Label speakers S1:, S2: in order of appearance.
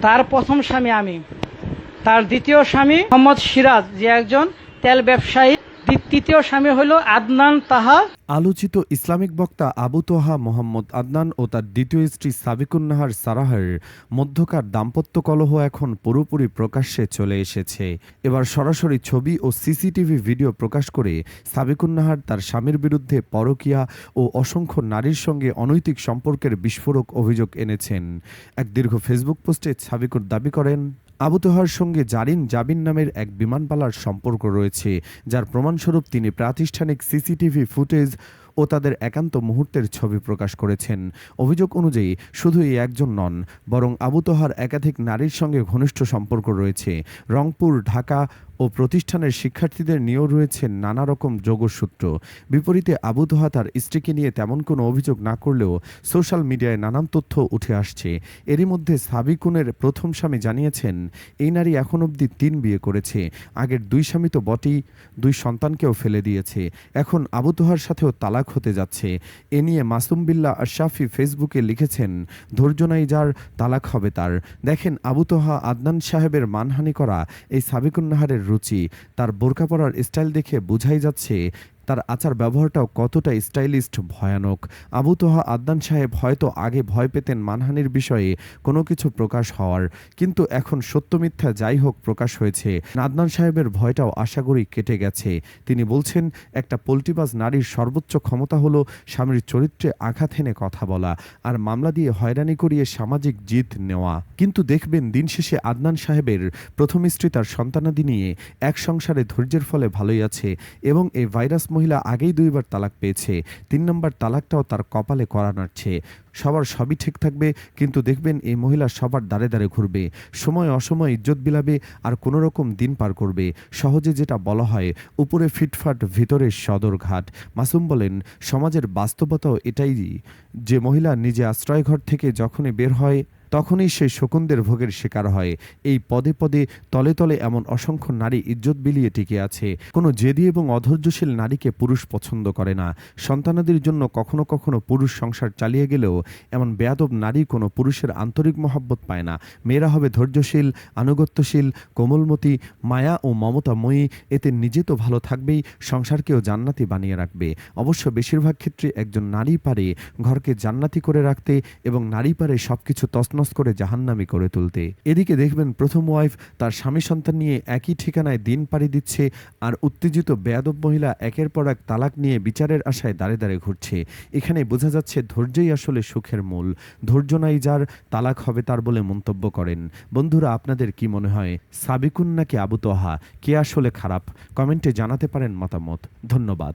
S1: তার প্রথম স্বামী আমি। তার দ্বিতীয় স্বামী মোহাম্মদ সিরাজ যে একজন তেল ব্যবসায়ী। তৃতীয় স্বামী হলো আদনান তাহা।
S2: আলোচিত ইসলামিক বক্তা আবু তোহা মোহাম্মদ আদনান ও তার দ্বিতীয় স্ত্রী সাবিকুন্নাহার সারাহের মধ্যকার দাম্পত্য কলহ এখন পুরোপুরি প্রকাশ্যে চলে এসেছে। এবার সরাসরি ছবি ও সিসিটিভি ভিডিও প্রকাশ করে সাবিকুন্নাহার তার স্বামীর বিরুদ্ধে পরকীয়া ও অসংখ্য নারীর সঙ্গে অনৈতিক সম্পর্কের বিস্ফোরক অভিযোগ এনেছেন। এক দীর্ঘ ফেসবুক পোস্টে সাবিকুর দাবি করেন আবু তোহার সঙ্গে জারিন জাবিন নামের এক বিমানপালার সম্পর্ক রয়েছে, যার প্রমাণস্বরূপ তিনি প্রাতিষ্ঠানিক সিসিটিভি ফুটেজ ও তাদের একান্ত মুহূর্তের ছবি প্রকাশ করেছেন। অভিযোগ অনুযায়ী, শুধু এই একজন নন, বরং আবু তোহার একাধিক নারীর সঙ্গে ঘনিষ্ঠ সম্পর্ক রয়েছে। রংপুর, ঢাকা ও প্রতিষ্ঠানের শিক্ষার্থীদের নিয়েও রয়েছে নানা রকম যোগসূত্র। বিপরীতে, আবু তোহা তার স্ত্রীকে নিয়ে তেমন কোনো অভিযোগ না করলেও সোশ্যাল মিডিয়ায় নানান তথ্য উঠে আসছে। এরই মধ্যে সাবিকুনের প্রথম স্বামী জানিয়েছেন, এই নারী এখন অবধি তিন বিয়ে করেছে। আগের দুই স্বামী তো বটেই, দুই সন্তানকেও ফেলে দিয়েছে। এখন আবু তোহার সাথেও তালাক হতে যাচ্ছে। এ নিয়ে মাসুম বিল্লা আশরাফি ফেসবুকে লিখেছেন, ধৈর্য নাই যার, তালাক হবে তার। দেখেন আবু তোহা, আদনান সাহেবের মানহানি করা এই সাবিকুন্নাহারের রুচি। তার বোরকা পরার স্টাইল দেখে বোঝাই যাচ্ছে তার আচার ব্যবহারটাও কতটা স্টাইলিস্ট, ভয়ানক। আবু তোহা আদনান সাহেব হয়তো আগে ভয় পেতেন মানহানির বিষয়ে কোনো কিছু প্রকাশ হওয়ার, কিন্তু এখন সত্য মিথ্যা যাই হোক প্রকাশ হয়েছে। আদনান সাহেবের ভয়টাও আশা করি কেটে গেছে। তিনি বলছেন, একটা পোল্টিবাজ নারীর সর্বোচ্চ ক্ষমতা হলো স্বামীর চরিত্রে আঘাত হেনে কথা বলা আর মামলা দিয়ে হয়রানি করিয়ে সামাজিক জিত নেওয়া। কিন্তু দেখবেন দিন শেষে আদনান সাহেবের প্রথম স্ত্রী তার সন্তানাদি নিয়ে এক সংসারে ধৈর্যের ফলে ভালোই আছে এবং এই ভাইরাস মহিলা আগেই দুইবার তালাক পেয়েছে। তিন নম্বর তালাকটাও তার কপালে করা নাড়ছে। সবার সবই ঠিক থাকবে, কিন্তু দেখবেন এই মহিলা সবার দাঁড়ে দাঁড়ে ঘুরবে। সময় অসময় ইজ্জত বিলাবে আর কোনো রকম দিন পার করবে। সহজে যেটা বলা হয়, উপরে ফিটফাট, ভিতরে সদরঘাট। মাসুম বলেন, সমাজের বাস্তবতাও এটাই যে মহিলা নিজে আশ্রয়ঘর থেকে যখনই বের হয় তখনই সে শকুনদের ভোগের শিকার হয়। এই পদে পদে তলে তলে এমন অসংখ্য নারী ইজ্জত বিলিয়ে টিকে আছে। কোনো জেদি এবং অধৈর্যশীল নারীকে পুরুষ পছন্দ করে না। সন্তানাদের জন্য কখনো কখনো পুরুষ সংসার চালিয়ে গেলেও এমন বেয়াদব নারী কোনো পুরুষের আন্তরিক মহাব্বত পায় না। মেয়েরা হবে ধৈর্যশীল, আনুগত্যশীল, কোমলমতি, মায়া ও মমতাময়ী, এতে নিজে তো ভালো থাকবেই, সংসারকেও জান্নাতি বানিয়ে রাখবে। অবশ্য বেশিরভাগ ক্ষেত্রে একজন নারী পারে ঘরকে জান্নাতি করে রাখতে এবং নারী পারে সবকিছু তছনছ করে জাহান্নামি করে তুলতে। এদিকে দেখবেন প্রথম ওয়াইফ তার স্বামী সন্তান নিয়ে একই ঠিকানায় দিন পাড়ি দিচ্ছে আর উত্তেজিত বেয়াদব মহিলা একের পর এক তালাক নিয়ে বিচারের আশায় দাঁড়ে দাঁড়ে ঘুরছে। এখানে বোঝা যাচ্ছে ধৈর্যই আসলে সুখের মূল। ধৈর্য নাই যার, তালাক হবে তার বলে মন্তব্য করেন। বন্ধুরা, আপনাদের কি মনে হয়? সাবিকুন নাকি আবু তোহা? কে আসলে খারাপ? কমেন্টে জানাতে পারেন মতামত। ধন্যবাদ।